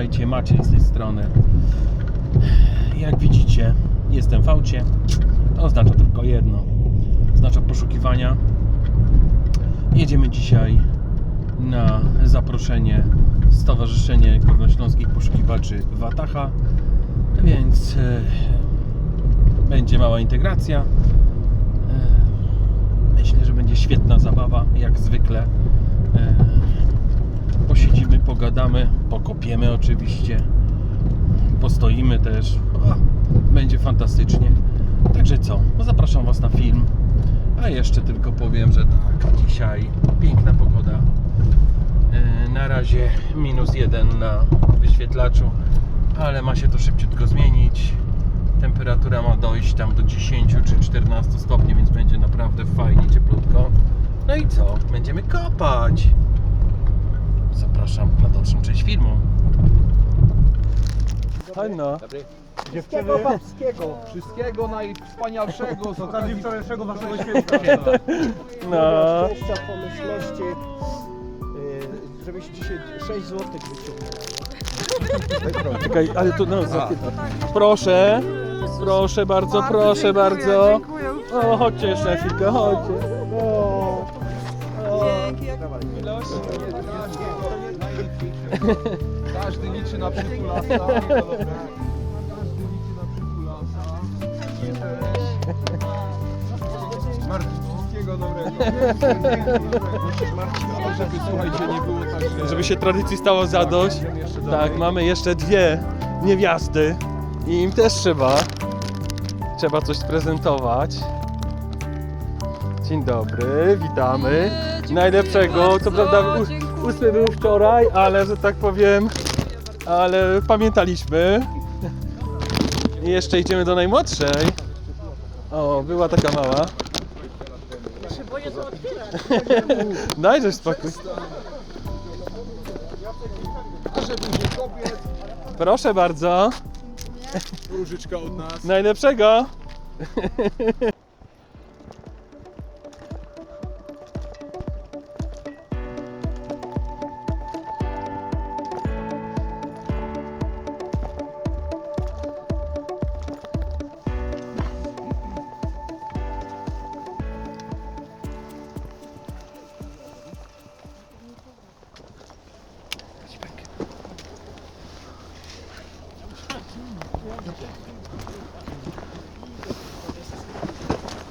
Witajcie, Maciej z tej strony. Jak widzicie, jestem w aucie. To oznacza tylko jedno. Oznacza poszukiwania. Jedziemy dzisiaj na zaproszenie Stowarzyszenie Górnośląskich Poszukiwaczy Watacha, więc e, będzie mała integracja. E, myślę, że będzie świetna zabawa, jak zwykle. E, posiedzimy, pogadamy, pokopiemy oczywiście, postoimy też. O, będzie fantastycznie. Także co, no zapraszam Was na film. A jeszcze tylko powiem, że tak, dzisiaj piękna pogoda. E, Na razie minus jeden na wyświetlaczu, ale ma się to szybciutko zmienić. Temperatura ma dojść tam do 10 czy 14 stopni, więc będzie naprawdę fajnie, cieplutko. No i co? Będziemy kopać. Zapraszam na dalszą część filmu. Fajno. Wszystkiego babskiego. Wszystkiego najwspanialszego z okazji wczorajszego waszego święta. No. Szczęścia, pomyślności, yy, żebyś dzisiaj 6 zł wyciągnęła. Czekaj, ale to no, za. Proszę, proszę bardzo, proszę bardzo. O, chodźcie jeszcze na chwilkę, chodźcie. O, o. Dzięki, jak Każdy liczy na przykulasa. Każdy liczy na przykulasa. Marcin, wszystkiego dobrego. Musisz Marcin, ale żeby słuchajcie, nie było tak, że... Żeby się tradycji stało zadość. Idziemy jeszcze Tak, mamy jeszcze dwie niewiasty i im też trzeba. Trzeba coś sprezentować. Dzień dobry, witamy. Najlepszego, co prawda u-. ósmy był wczoraj, ale że tak powiem, ale pamiętaliśmy. I jeszcze idziemy do najmłodszej. O, była taka mała. Dajże spokój. Proszę dużo kobiet. Proszę bardzo. Różyczka od nas. Najlepszego.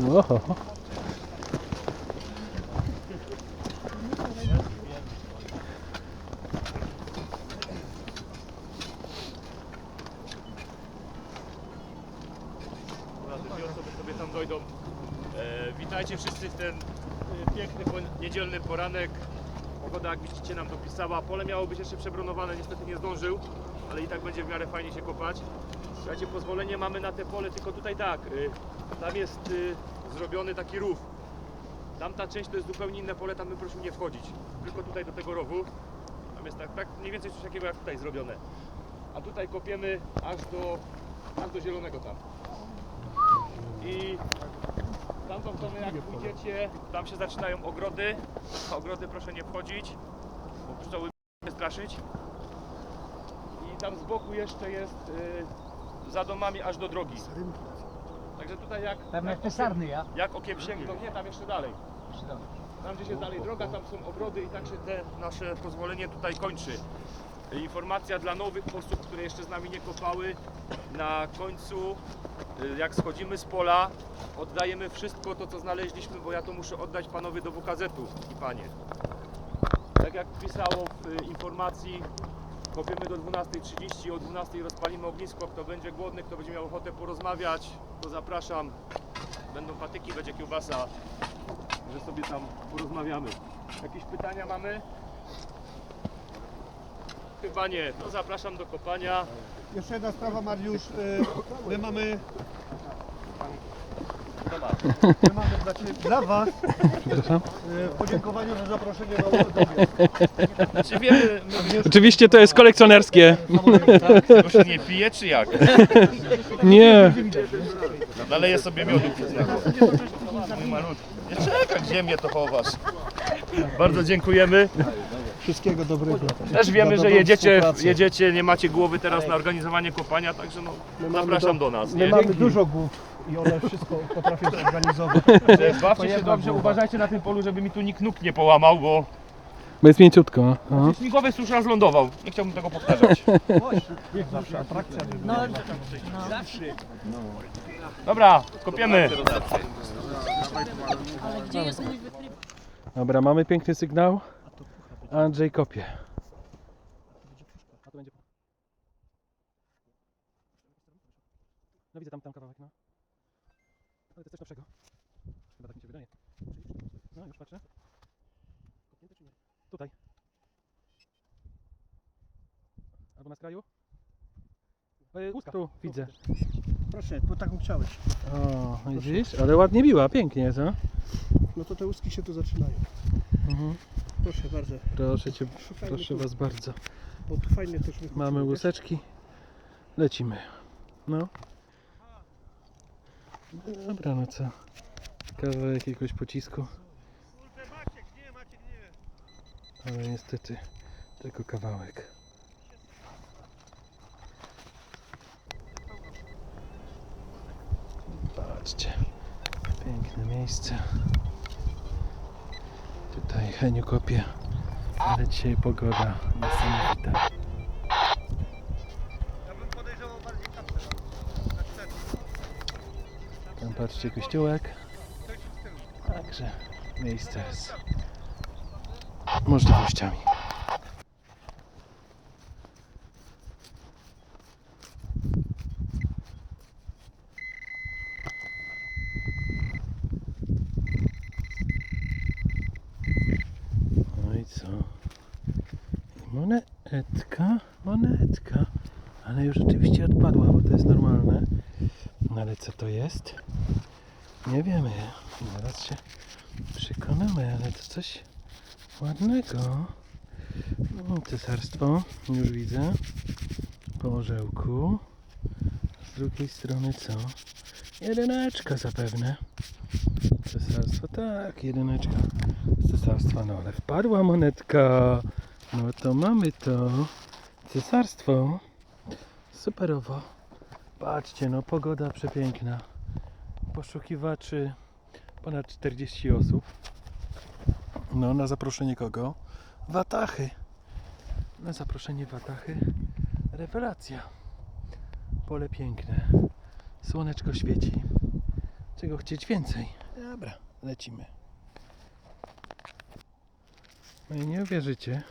Oho. Dwie osoby sobie tam dojdą. Witajcie wszyscy w ten e, piękny niedzielny poranek. Pogoda, jak widzicie, nam dopisała. Pole miało być jeszcze przebronowane, niestety nie zdążył, ale i tak będzie w miarę fajnie się kopać. Słuchajcie, pozwolenie mamy na te pole, tylko tutaj tak, e, tam jest e, zrobiony taki rów. Tamta część to jest zupełnie inne pole, tam bym prosił nie wchodzić. Tylko tutaj do tego rowu. Tam jest tak, tak mniej więcej coś takiego jak tutaj zrobione. A tutaj kopiemy aż do, aż do zielonego tam. I tamtą stronę jak pójdziecie, tam się zaczynają ogrody. Ogrody proszę nie wchodzić, bo pszczoły straszyć. I tam z boku jeszcze jest y, za domami aż do drogi. Także tutaj jak, Tam jak, jak ja? jak okiem sięgną, nie tam jeszcze dalej. Tam gdzieś jest dalej droga, tam są ogrody i tak się te nasze pozwolenie tutaj kończy. Informacja dla nowych osób, które jeszcze z nami nie kopały. Na końcu, y, jak schodzimy z pola, oddajemy wszystko to, co znaleźliśmy, bo ja to muszę oddać panowie do WKZ-u i panie. Tak jak pisało w y, informacji, kopiemy do 12.30, o 12.00 rozpalimy ognisko. Kto będzie głodny, kto będzie miał ochotę porozmawiać, to zapraszam. Będą patyki, będzie kiełbasa, że sobie tam porozmawiamy. Jakieś pytania mamy? Chyba nie. To zapraszam do kopania. Jeszcze jedna sprawa, Mariusz. Y, My mamy. My mamy dla, ciebie, dla Was y, w podziękowaniu za zaproszenie do do- Czy wiemy, Oczywiście to jest kolekcjonerskie. tego się nie pije, czy jak? Nie. Naleję sobie miodu pitnego. Mój malutki. Nie czekaj, gdzie mnie to chowasz? Bardzo dziękujemy. Wszystkiego dobrego. Też wiemy, że jedziecie, jedziecie, nie macie głowy teraz na organizowanie kopania, także no, zapraszam do nas. My Nie? mamy dużo głów i one wszystko potrafią zorganizować. Bawcie się dobrze, głowa. uważajcie na tym polu, żeby mi tu nikt nóg nie połamał, bo Bo jest mięciutko. No. śmigowy już raz lądował. Nie chciałbym tego powtarzać. Zawsze atrakcja. Dobra, kopiemy. Ale gdzie jest mój wytryb? Dobra, mamy piękny sygnał. Andrzej kopie. A to będzie. No widzę tam, tam kawałek, no. Ale to jest coś nowszego. Chyba tak mi się wydaje. No już patrzę. Kopnięte czy nie? Tutaj. Albo na skraju. E, Łuska. Tu widzę. Proszę, bo taką chciałeś. O, widzisz? Ale ładnie biła, pięknie, co? No to te łuski się tu zaczynają. Mhm. Proszę bardzo. Proszę cię, Szukajmy proszę tu, was bardzo. Bo tu fajnie też wychodzi. Mamy wiesz? łuseczki. Lecimy. No. Dobra, no co? Kawałek jakiegoś pocisku. Ale niestety tylko kawałek. Patrzcie. Piękne miejsce. Tutaj Heniu kopie. Ale dzisiaj pogoda niesamowita. Tam patrzcie kościółek. Także miejsce z możliwościami. No i co? I monetka, monetka. Ale już rzeczywiście odpadła, bo to jest normalne. No ale co to jest? Nie wiemy. Zaraz się przekonamy, ale to coś ładnego. Mm, Cesarstwo, już widzę. Po orzełku. Z drugiej strony co? Jedyneczka zapewne. Cesarstwo, tak, jedyneczka. Z cesarstwa, no ale wpadła monetka. No to mamy to. Cesarstwo. Superowo. Patrzcie, no pogoda przepiękna. Poszukiwaczy ponad 40 osób. No, na zaproszenie kogo? Watachy. Na zaproszenie Watachy. Rewelacja. Pole piękne. Słoneczko świeci. Czego chcieć więcej? Dobra, lecimy. No i nie uwierzycie,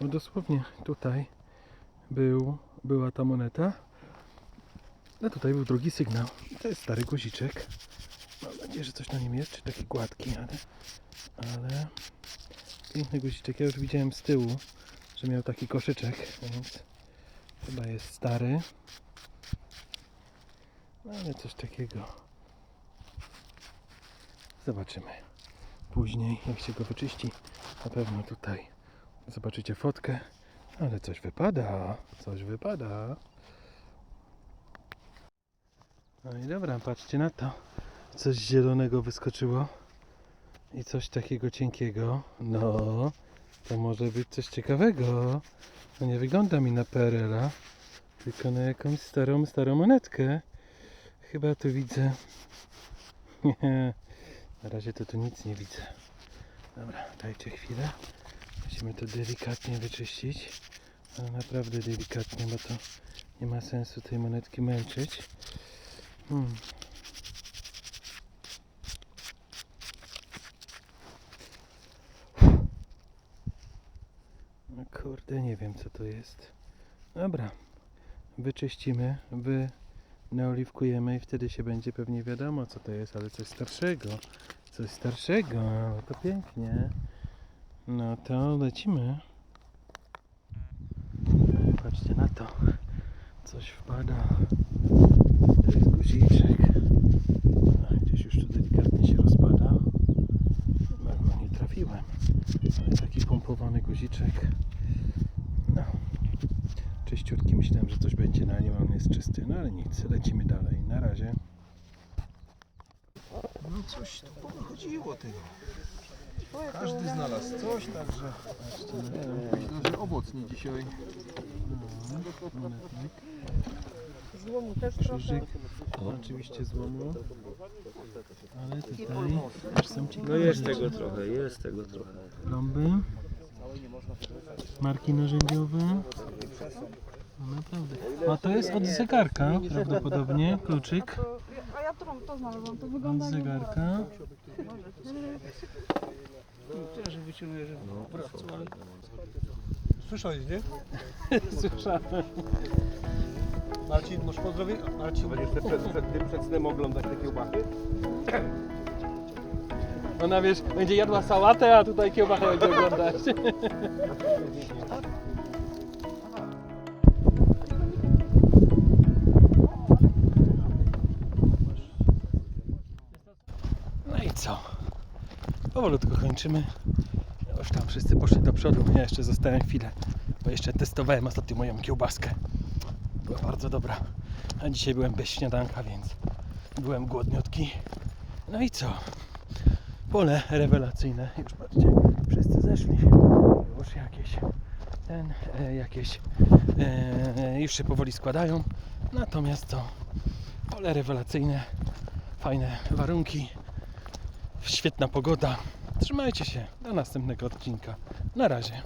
bo dosłownie tutaj był, była ta moneta. No tutaj był drugi sygnał. To jest stary guziczek. Mam nadzieję, że coś na nim jest, czy taki gładki, ale, ale piękny guziczek. Ja już widziałem z tyłu, że miał taki koszyczek, więc chyba jest stary. No ale coś takiego. Zobaczymy. Później, jak się go wyczyści, na pewno tutaj zobaczycie fotkę. Ale coś wypada, coś wypada. No i dobra, patrzcie na to. Coś zielonego wyskoczyło. I coś takiego cienkiego. No, to może być coś ciekawego. No nie wygląda mi na PRL-a, tylko na jakąś starą, starą monetkę. Chyba tu widzę. Na razie to tu nic nie widzę. Dobra, dajcie chwilę. Musimy to delikatnie wyczyścić. Ale naprawdę delikatnie, bo to nie ma sensu tej monetki męczyć. Hmm. No kurde, nie wiem co to jest. Dobra, wyczyścimy, wy naoliwkujemy i wtedy się będzie pewnie wiadomo co to jest, ale coś starszego. Coś starszego, to pięknie. No to lecimy. Patrzcie na to. Coś wpada. To jest guziczek. A, Gdzieś już tu delikatnie się rozpada. Go nie trafiłem. Ale taki pompowany guziczek. No. Czyściutki. Myślałem, że coś będzie na nim, on jest czysty. No ale nic. Lecimy dalej. Na razie. No coś tu chodziło tego. Każdy znalazł coś, także myślę, że owocnie dzisiaj. Złomu też trochę. Krzyżyk. Oczywiście złomu. Ale tutaj też są ciekawe No jest rzeczy. tego trochę, jest tego trochę. Plomby. Marki narzędziowe. No naprawdę. A to jest od zegarka prawdopodobnie. Kluczyk a ja to, to znalazłam, to od wygląda jak zegarka. Słyszałeś, nie? Słyszałem. Marcin, masz pozdrowień? Marcin, Przed, przed, tym przed snem oglądać te kiełbachy? Ona wiesz, będzie jadła sałatę, a tutaj kiełbachę będzie oglądać. No i co? Powolutku kończymy. Już tam wszyscy poszli do przodu. Ja jeszcze zostałem chwilę, bo jeszcze testowałem ostatnio moją kiełbaskę. Była bardzo dobra. A dzisiaj byłem bez śniadanka, więc byłem głodniutki. No i co? Pole rewelacyjne. Już patrzcie, wszyscy zeszli. Już jakieś ten, e, jakieś e, już się powoli składają. Natomiast to pole rewelacyjne, fajne warunki, świetna pogoda. Trzymajcie się do następnego odcinka. Na razie.